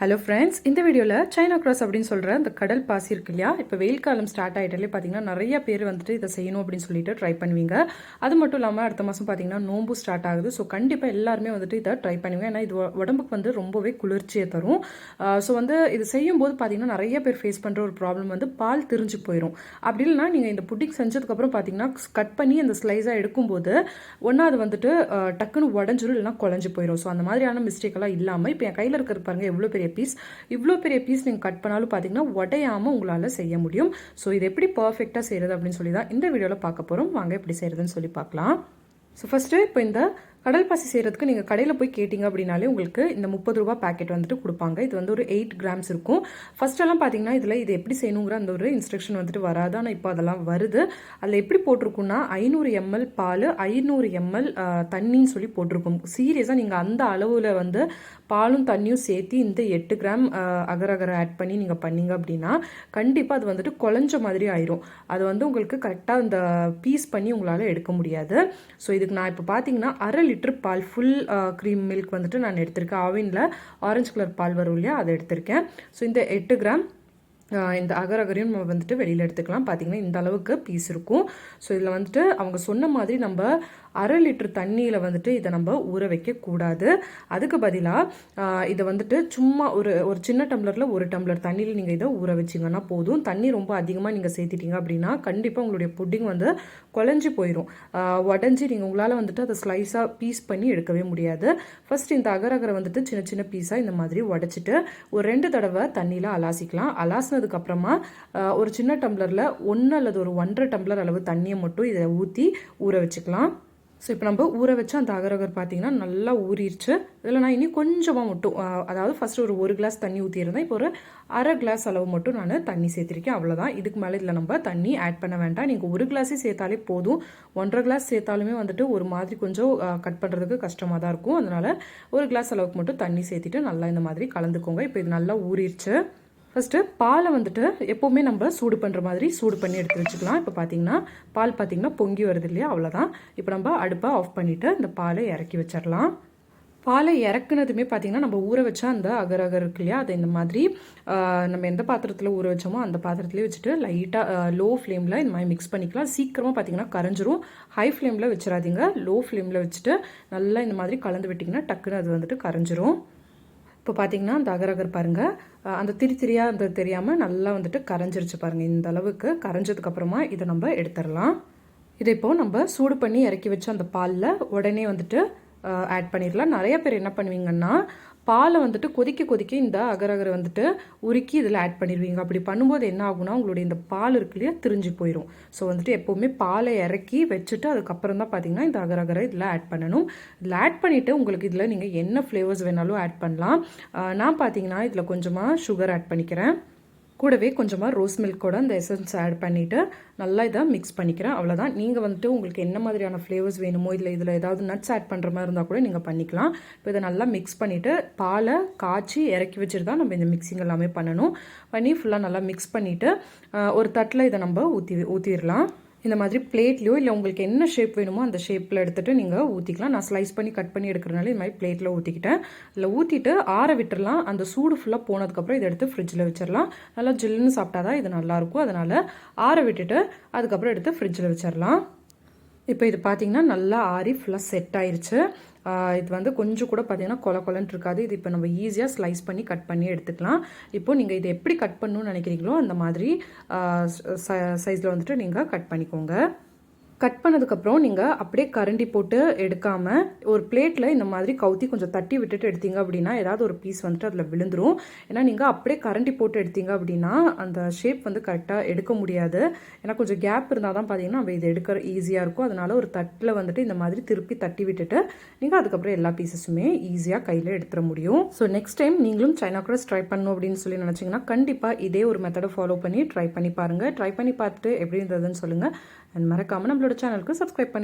Hello friends இந்த வீடியோவில் China cross அப்படின்னு சொல்கிற இந்த கடல் பாசி இருக்கு இல்லையா? இப்போ வெயில் காலம் ஸ்டார்ட் ஆகிட்டாலே பார்த்தீங்கன்னா நிறைய பேர் வந்துட்டு இதை செய்யணும் அப்படின்னு சொல்லிட்டு ட்ரை பண்ணுவீங்க. அது மட்டும் இல்லாமல் அடுத்த மாதம் பார்த்தீங்கன்னா நோம்பு ஸ்டார்ட் ஆகுது. ஸோ கண்டிப்பாக எல்லாருமே வந்துட்டு இதை ட்ரை பண்ணுவீங்க. ஏன்னா இது உடம்புக்கு வந்து ரொம்பவே குளிர்ச்சியை தரும். ஸோ வந்து இது செய்யும்போது பார்த்தீங்கன்னா நிறைய பேர் ஃபேஸ் பண்ணுற ஒரு ப்ராப்ளம் வந்து பால் திரிஞ்சு போயிடும் அப்படி இல்லைனா நீங்கள் இந்த புட்டிங் செஞ்சதுக்கப்புறம் பார்த்தீங்கன்னா கட் பண்ணி அந்த ஸ்லைஸாக எடுக்கும்போது ஒன்றா அது வந்துட்டு டக்குன்னு உடஞ்சிரும் இல்லைனா குழஞ்சு போயிடும் ஸோ அந்த மாதிரியான மிஸ்டேக்கெல்லாம் இல்லாமல் இப்போ என் கையில் இருக்கிறது பாருங்க எவ்வளோ பெரிய பீஸ் இவ்வளோ பெரிய பீஸ் நீங்கள் கட் பண்ணாலும் பார்த்தீங்கன்னா உடையாமல் உங்களால் செய்ய முடியும். ஸோ இது எப்படி பர்ஃபெக்டாக செய்கிறது அப்படின்னு சொல்லி தான் இந்த வீடியோவில் பார்க்க போகிறோம் வாங்க எப்படி செய்கிறதுன்னு சொல்லி பார்க்கலாம். ஸோ ஃபஸ்ட்டு இப்போ இந்த கடல் பாசி செய்கிறதுக்கு நீங்கள் கடையில் போய் கேட்டிங்க அப்படின்னாலே உங்களுக்கு இந்த முப்பது ரூபா பேக்கெட் வந்துட்டு கொடுப்பாங்க. இது வந்து ஒரு எயிட் கிராம்ஸ் இருக்கும். ஃபஸ்ட்டெல்லாம் பார்த்தீங்கன்னா இதில் இது எப்படி செய்யணுங்கிற அந்த ஒரு இன்ஸ்ட்ரக்ஷன் வந்துட்டு வராது. ஆனால் இப்போ அதெல்லாம் வருது. அதில் எப்படி போட்டிருக்குன்னா ஐநூறு எம்எல் பால் ஐநூறு எம்எல் தண்ணின்னு சொல்லி போட்டிருக்கும். சீரியஸாக நீங்கள் அந்த அளவில் வந்து பாலும் தண்ணியும் சேர்த்து இந்த எட்டு கிராம் அகர் அகர் ஆட் பண்ணி நீங்கள் பண்ணீங்க அப்படின்னா கண்டிப்பாக அது வந்துட்டு குழஞ்ச மாதிரி ஆயிரும். அது வந்து உங்களுக்கு கரெக்டாக அந்த பீஸ் பண்ணி உங்களால் எடுக்க முடியாது. ஸோ இதுக்கு நான் இப்போ பார்த்தீங்கன்னா அரை லிட்டர் பால் ஃபுல் க்ரீம் மில்க் வந்துட்டு நான் எடுத்திருக்கேன். ஆவினில் ஆரஞ்சு கலர் பால் வரும் இல்லையா அதை எடுத்திருக்கேன். ஸோ இந்த எட்டு கிராம் இந்த அகர் அகரையும் நம்ம வந்துட்டு வெளியில் எடுத்துக்கலாம். பார்த்தீங்கன்னா இந்த அளவுக்கு பீஸ் இருக்கும். ஸோ இதில் வந்துட்டு அவங்க சொன்ன மாதிரி நம்ம அரை லிட்டர் தண்ணியில் வந்துட்டு இதை நம்ம ஊற வைக்கக்கூடாது அதுக்கு பதிலாக இதை வந்துட்டு சும்மா ஒரு ஒரு சின்ன டம்ளரில் ஒரு டம்ளர் தண்ணியில் நீங்கள் இதை ஊற வச்சிங்கன்னா போதும். தண்ணி ரொம்ப அதிகமாக நீங்கள் சேர்த்திட்டீங்க அப்படின்னா கண்டிப்பாக உங்களுடைய புட்டிங் வந்து குழஞ்சி போயிடும் உடஞ்சி நீங்கள் உங்களால் வந்துட்டு அதை ஸ்லைஸாக பீஸ் பண்ணி எடுக்கவே முடியாது. ஃபஸ்ட் இந்த அகர் அகரை வந்துட்டு சின்ன சின்ன பீஸாக இந்த மாதிரி உடச்சிட்டு ஒரு ரெண்டு தடவை தண்ணியில் அலாசிக்கலாம். அலாசின அப்புறமா ஒரு சின்ன டம்ளரில் ஒன்று அல்லது ஒரு ஒன்றரை டம்ளர் அளவு தண்ணியை மட்டும் இதை ஊற்றி ஊற வச்சுக்கலாம். ஸோ இப்போ நம்ம ஊற வச்ச அந்த அகரகர் பார்த்தீங்கன்னா நல்லா ஊறிடுச்சு இதில் நான் இனி கொஞ்சமாக மட்டும் அதாவது ஃபஸ்ட்டு ஒரு ஒரு கிளாஸ் தண்ணி ஊற்றியிருந்தேன் இப்போ ஒரு அரை கிளாஸ் அளவு மட்டும் நான் தண்ணி சேர்த்திருக்கேன். அவ்வளோதான் இதுக்கு மேலே இதில் நம்ம தண்ணி ஆட் பண்ண வேண்டாம். நீங்கள் ஒரு கிளாஸே சேர்த்தாலே போதும். ஒன்றரை கிளாஸ் சேர்த்தாலுமே வந்துட்டு ஒரு மாதிரி கொஞ்சம் கட் பண்ணுறதுக்கு கஷ்டமாக தான் இருக்கும். அதனால் ஒரு கிளாஸ் அளவுக்கு மட்டும் தண்ணி சேர்த்திட்டு நல்லா இந்த மாதிரி கலந்துக்கோங்க. இப்போ இது நல்லா ஊறிடுச்சு ஃபஸ்ட்டு பாலை வந்துட்டு எப்போவுமே நம்ம சூடு பண்ணுற மாதிரி சூடு பண்ணி எடுத்து வச்சுக்கலாம். இப்போ பார்த்தீங்கன்னா பால் பார்த்தீங்கன்னா பொங்கி வருது இல்லையா? அவ்வளோதான் இப்போ நம்ம அடுப்பை ஆஃப் பண்ணிவிட்டு இந்த பாலை இறக்கி வச்சிடலாம். பாலை இறக்குனதுமே பார்த்தீங்கன்னா நம்ம ஊற வச்சா அந்த அகர் அகர் இருக்கு இல்லையா? அதை இந்த மாதிரி நம்ம எந்த பாத்திரத்தில் ஊற வச்சோமோ அந்த பாத்திரத்துலேயே வச்சுட்டு லைட்டாக லோ ஃப்ளேமில் இந்த மாதிரி மிக்ஸ் பண்ணிக்கலாம். சீக்கிரமாக பார்த்தீங்கன்னா கரைஞ்சிரும். ஹை ஃப்ளேமில் வச்சிடாதீங்க. லோ ஃப்ளேமில் வச்சுட்டு நல்லா இந்த மாதிரி கலந்து விட்டிங்கன்னா டக்குன்னு அது வந்துட்டு கரைஞ்சிரும். இப்போ பார்த்தீங்கன்னா அந்த அகரகர் பாருங்க. அந்த திரி திரியாக அந்த தெரியாமல் நல்லா வந்துட்டு கரைஞ்சிருச்சு பாருங்கள் இந்த அளவுக்கு கரைஞ்சதுக்கப்புறமா இதை நம்ம எடுத்துடலாம். இதை இப்போ நம்ம சூடு பண்ணி இறக்கி வச்ச அந்த பாலில் உடனே வந்துட்டு ஆட் பண்ணிடலாம். நிறைய பேர் என்ன பண்ணுவீங்கன்னா பாலை வந்துட்டு கொதிக்க கொதிக்க இந்த அகரகரை வந்துட்டு உருக்கி இதில் ஆட் பண்ணிடுவீங்க. அப்படி பண்ணும்போது என்ன ஆகுனா உங்களுடைய இந்த பால் இருக்கு இல்லையா திரிஞ்சு போயிடும் ஸோ வந்துட்டு எப்போவுமே பாலை இறக்கி வச்சுட்டு அதுக்கப்புறம் தான் பார்த்தீங்கன்னா இந்த அகரகரை இதில் ஆட் பண்ணணும். இதில் ஆட் பண்ணிவிட்டு உங்களுக்கு இதில் நீங்கள் என்ன ஃப்ளேவர்ஸ் வேணாலும் ஆட் பண்ணலாம். நான் பார்த்தீங்கன்னா இதில் கொஞ்சமாக சுகர் ஆட் பண்ணிக்கிறேன். கூடவே கொஞ்சமாக ரோஸ் மில்கோட அந்த எசன்ஸ் ஆட் பண்ணிவிட்டு நல்லா இதை மிக்ஸ் பண்ணிக்கிறேன். அவ்வளோதான் நீங்கள் வந்துட்டு உங்களுக்கு என்ன மாதிரியான ஃப்ளேவர்ஸ் வேணுமோ இல்லை இதில் ஏதாவது நட்ஸ் ஆட் பண்ணுற மாதிரி இருந்தால் கூட நீங்கள் பண்ணிக்கலாம். இப்போ இதை நல்லா மிக்ஸ் பண்ணிவிட்டு பாலை காய்ச்சி இறக்கி வச்சுட்டு தான் நம்ம இந்த மிக்சிங் எல்லாமே பண்ணணும். பண்ணி ஃபுல்லாக நல்லா மிக்ஸ் பண்ணிவிட்டு ஒரு தட்டில் இதை நம்ம ஊற்றி ஊற்றிடலாம் இந்த மாதிரி பிளேட்லையோ இல்லை உங்களுக்கு என்ன ஷேப் வேணுமோ அந்த ஷேப்பில் எடுத்துகிட்டு நீங்கள் ஊற்றிக்கலாம் நான் ஸ்லைஸ் பண்ணி கட் பண்ணி எடுக்கிறனால இந்த மாதிரி பிளேட்டில் ஊற்றிக்கிட்டேன் அதில் ஊற்றிட்டு ஆற விட்டுடலாம் அந்த சூடு ஃபுல்லாக போனதுக்கப்புறம் இதை எடுத்து ஃப்ரிட்ஜில் வச்சிடலாம். நல்லா ஜில்லுன்னு சாப்பிட்டா தான் இது நல்லாயிருக்கும் அதனால் ஆற விட்டுட்டு அதுக்கப்புறம் எடுத்து ஃப்ரிட்ஜில் வச்சிடலாம். இப்போ இது பார்த்தீங்கன்னா நல்லா ஆறி ஃபுல்லாக செட் ஆயிருச்சு. இது வந்து கொஞ்சம் கூட பார்த்தீங்கன்னா கொல கொலன்னு இருக்காது. இது இப்போ நம்ம ஈஸியாக ஸ்லைஸ் பண்ணி கட் பண்ணி எடுத்துக்கலாம். இப்போ நீங்கள் இதை எப்படி கட் பண்ணணும்னு நினைக்கிறீங்களோ அந்த மாதிரி சைஸில் வந்துட்டு நீங்கள் கட் பண்ணிக்கோங்க. கட் பண்ணதுக்கப்புறம் நீங்கள் அப்படியே கரண்டி போட்டு எடுக்காமல் ஒரு பிளேட்டில் இந்த மாதிரி கவுத்தி கொஞ்சம் தட்டி விட்டுட்டு எடுத்தீங்க அப்படின்னா ஏதாவது ஒரு பீஸ் வந்துட்டு அதில் விழுந்துரும். ஏன்னா நீங்கள் அப்படியே கரண்டி போட்டு எடுத்தீங்க அப்படின்னா அந்த ஷேப் வந்து கரெக்டாக எடுக்க முடியாது. ஏன்னா கொஞ்சம் கேப் இருந்தால் தான் பார்த்தீங்கன்னா நம்ம இது எடுக்கிற ஈஸியாக இருக்கும். அதனால ஒரு தட்டில் வந்துட்டு இந்த மாதிரி திருப்பி தட்டி விட்டுட்டு நீங்கள் அதுக்கப்புறம் எல்லா பீசஸுமே ஈஸியாக கையில் எடுத்துட முடியும். ஸோ நெக்ஸ்ட் டைம் நீங்களும் சைனா கூட ட்ரை பண்ணணும் அப்படின்னு சொல்லி நினச்சிங்கன்னா கண்டிப்பாக இதே ஒரு மெத்தடை ஃபாலோ பண்ணி ட்ரை பண்ணி பாருங்கள் ட்ரை பண்ணி பார்த்துட்டு எப்படி இருந்ததுன்னு சொல்லுங்கள் அண்ட் மறக்காமல் நம்மளோட சேனலுக்கு சப்ஸ்கிரைப் பண்ணி